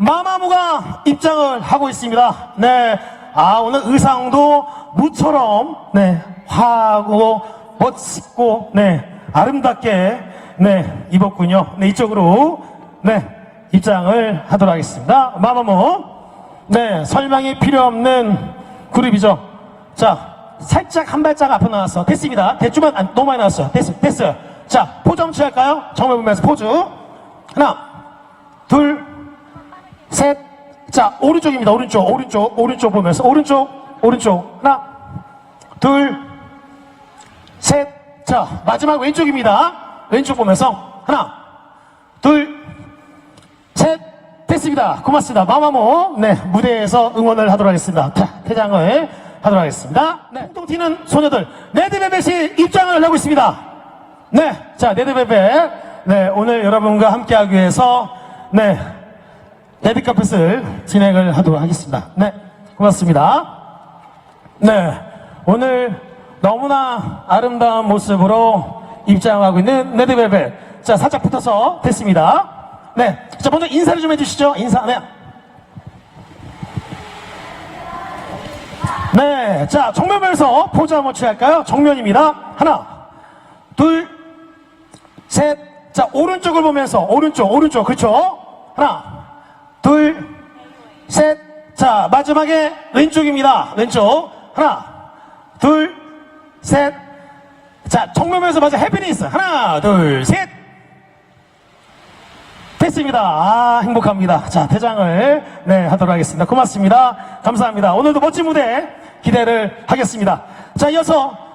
마마무가 입장을 하고 있습니다. 네. 아, 오늘 의상도 무처럼, 네, 화하고, 멋있고, 네, 아름답게, 네, 입었군요. 네, 이쪽으로, 네, 입장을 하도록 하겠습니다. 마마무. 네, 설명이 필요 없는 그룹이죠. 자, 살짝 한 발짝 앞으로 나왔어. 됐습니다. 대충만, 안, 너무 많이 나왔어요. 됐어요. 됐어요. 자, 포즈 한번 취할까요? 정말 보면서 포즈. 하나, 둘, 셋. 자, 오른쪽입니다. 오른쪽, 오른쪽, 오른쪽 보면서. 오른쪽, 오른쪽. 하나, 둘, 셋. 자, 마지막 왼쪽입니다. 왼쪽 보면서. 하나, 둘, 셋. 됐습니다. 고맙습니다. 마마모. 네, 무대에서 응원을 하도록 하겠습니다. 자, 퇴장을 하도록 하겠습니다. 네, 통통 튀는 소녀들. 레드벨벳이 입장을 하고 있습니다. 네, 자, 레드벨벳. 네, 오늘 여러분과 함께하기 위해서, 네, 레드카펫을 진행을 하도록 하겠습니다. 네, 고맙습니다. 네, 오늘 너무나 아름다운 모습으로 입장하고 있는 레드벨벳. 자, 살짝 붙어서 됐습니다. 네, 자, 먼저 인사를 좀 해주시죠. 인사, 네. 네, 자, 정면에서 포즈 한번 취할까요? 정면입니다. 하나, 둘, 셋. 자, 오른쪽을 보면서, 오른쪽, 오른쪽, 그렇죠? 하나, 둘, 셋. 자, 마지막에 왼쪽입니다. 왼쪽. 하나, 둘, 셋. 자, 정면에서 맞아 해피니스. 하나, 둘, 셋. 됐습니다. 아, 행복합니다. 자, 퇴장을, 네, 하도록 하겠습니다. 고맙습니다. 감사합니다. 오늘도 멋진 무대 기대를 하겠습니다. 자, 이어서